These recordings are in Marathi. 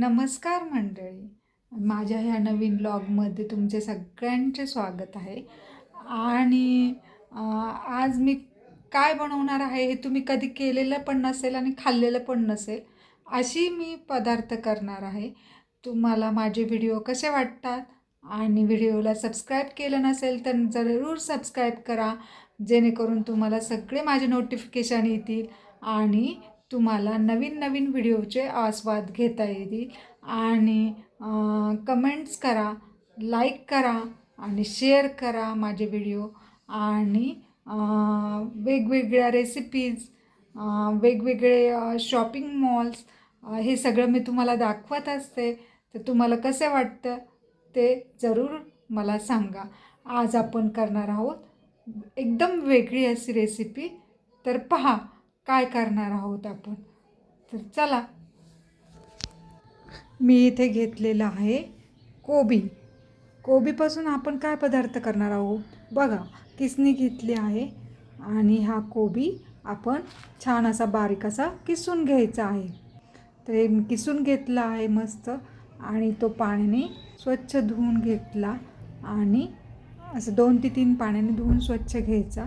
नमस्कार मंडळी. माझ्या ह्या नवीन ब्लॉगमध्ये तुमचे सगळ्यांचे स्वागत आहे. आणि आज मी काय बनवणार आहे हे तुम्ही कधी केलेलं पण नसेल आणि खाल्लेलं पण नसेल अशी मी पदार्थ करणार आहे. तुम्हाला माझे व्हिडिओ कसे वाटतात आणि व्हिडिओला सबस्क्राईब केलं नसेल तर जरूर सबस्क्राईब करा जेणेकरून तुम्हाला सगळे माझे नोटिफिकेशन येतील आणि तुम्हाला नवीन नवीन व्हिडिओचे आस्वाद घेता येतील. आणि कमेंट्स करा लाईक करा आणि शेअर करा माझे व्हिडिओ. आणि वेगवेगळ्या रेसिपीज वेगवेगळे शॉपिंग मॉल्स हे सगळं मी तुम्हाला दाखवत असते. तर तुम्हाला कसं वाटतं ते जरूर मला सांगा. आज आपण करणार आहोत एकदम वेगळी अशी रेसिपी तर पहा काय करणार आहोत आपण? तर चला. मी इथे घेतलेलं आहे कोबी. कोबीपासून आपण काय पदार्थ करणार आहोत? बघा किसणी घेतली आहे आणि हा कोबी आपण छान असा बारीक असा किसून घ्यायचा आहे. तर किसून घेतला आहे मस्त आणि तो पाण्याने स्वच्छ धुवून घेतला आणि असं दोन ते तीन पाण्याने धुवून स्वच्छ घ्यायचा.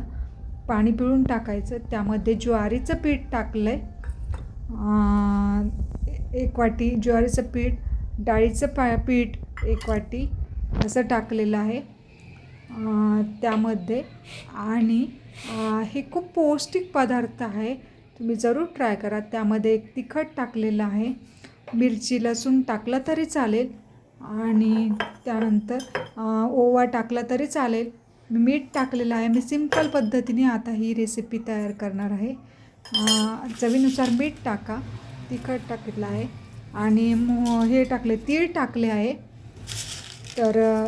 पाणी पिळून टाकायचं. त्यामध्ये ज्वारीचं पीठ टाकलं आहे एक वाटी ज्वारीचं पीठ डाळीचं पा पीठ एक वाटी असं टाकलेलं आहे. त्यामध्ये आणि हे खूप पौष्टिक पदार्थ आहे. तुम्ही जरूर ट्राय करा. त्यामध्ये एक तिखट टाकलेलं आहे. मिरची लसूण टाकलं तरी चालेल. आणि त्यानंतर ओवा टाकला तरी चालेल. मी मीठ टाकलेलं आहे. मी सिंपल पद्धतीने आता ही रेसिपी तयार करणार आहे. चवीनुसार मीठ टाका. तिखट टाकलेलं आहे. आणि मो हे टाकले तीळ टाकले आहे. तर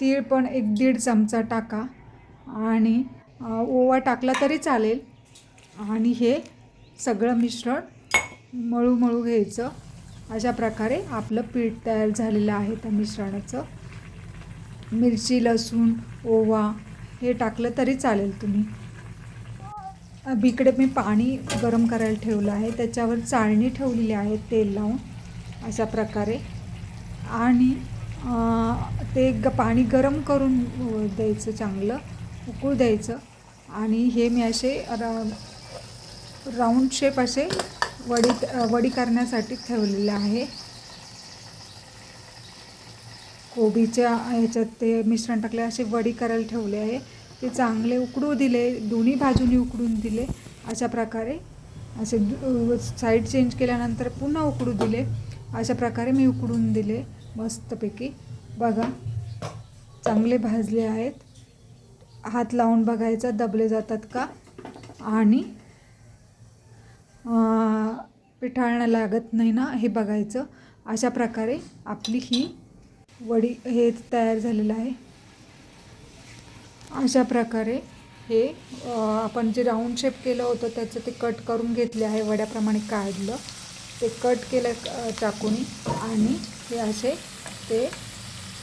तीळ पण एक दीड चमचा टाका. आणि ओवा टाकला तरी चालेल. आणि हे सगळं मिश्रण मळू मळू घ्यायचं. अशा प्रकारे आपलं पीठ तयार झालेलं आहे त्या मिश्रणाचं. मिरची लसूण ओवा हे टाकलं तरी चालेल तुम्ही. इकडे मी पाणी गरम करायला ठेवलं आहे. त्याच्यावर चाळणी ठेवलेली आहे तेल लावून अशा प्रकारे. आणि ते ग पाणी गरम करून द्यायचं चांगलं उकळू द्यायचं. आणि हे मी असे रा राऊंड शेप असे वडी वडी करण्यासाठी ठेवलेलं आहे. कोबीच्या ह्याच्यात ते मिश्रण टाकले असे वडी करायला ठेवले आहे. ते चांगले उकडू दिले दोन्ही बाजूनी उकडून दिले. अशा प्रकारे असे साईड चेंज केल्यानंतर पुन्हा उकडू दिले. अशा प्रकारे मी उकडून दिले मस्तपैकी. बघा चांगले भाजले आहेत. हात लावून बघायचा दबले जातात का? आणि पिठाळणं लागत नाही ना हे बघायचं. अशा प्रकारे आपली ही वडी हे तयार झालेलं आहे. अशा प्रकारे हे आपण जे राऊंड शेप केलं होतं त्याचं ते कट करून घेतले आहे वड्याप्रमाणे काढलं. ते कट केलं चाकूनी आणि हे असे ते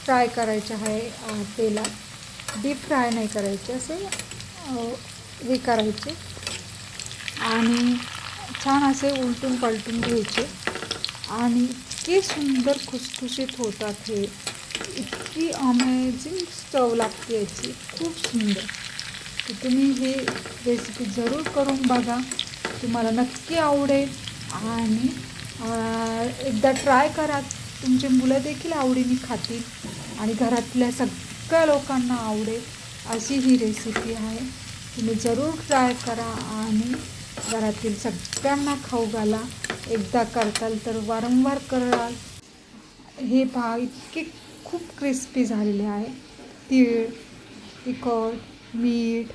फ्राय करायचे आहे तेलात. डीप फ्राय नाही करायचे असे हे करायचे. आणि छान असे उलटून पलटून घ्यायचे. आणि इतके सुंदर खुसखुशीत होतात हे. इतकी अमेझिंग चव लागते याची. खूप सुंदर. तर तुम्ही हे रेसिपी जरूर करून बघा. तुम्हाला नक्की आवडेल. आणि एकदा ट्राय करा. तुमचे मुलं देखील आवडीने खातील. आणि घरातल्या सगळ्या लोकांना आवडेल अशी ही रेसिपी आहे. तुम्ही जरूर ट्राय करा. आणि घरातील सगळ्यांना खाऊ घाला. एकदा करताल तर वारंवार कराल. हे पहा इतके खूप क्रिस्पी झालेले आहे. तीळ तिखट मीठ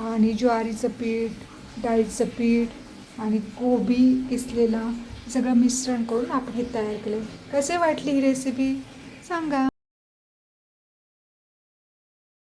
आणि ज्वारीचं पीठ डाळीचं पीठ आणि कोबी किसलेला सगळं मिश्रण करून आपण हे तयार केलं. कसे वाटली ही रेसिपी सांगा.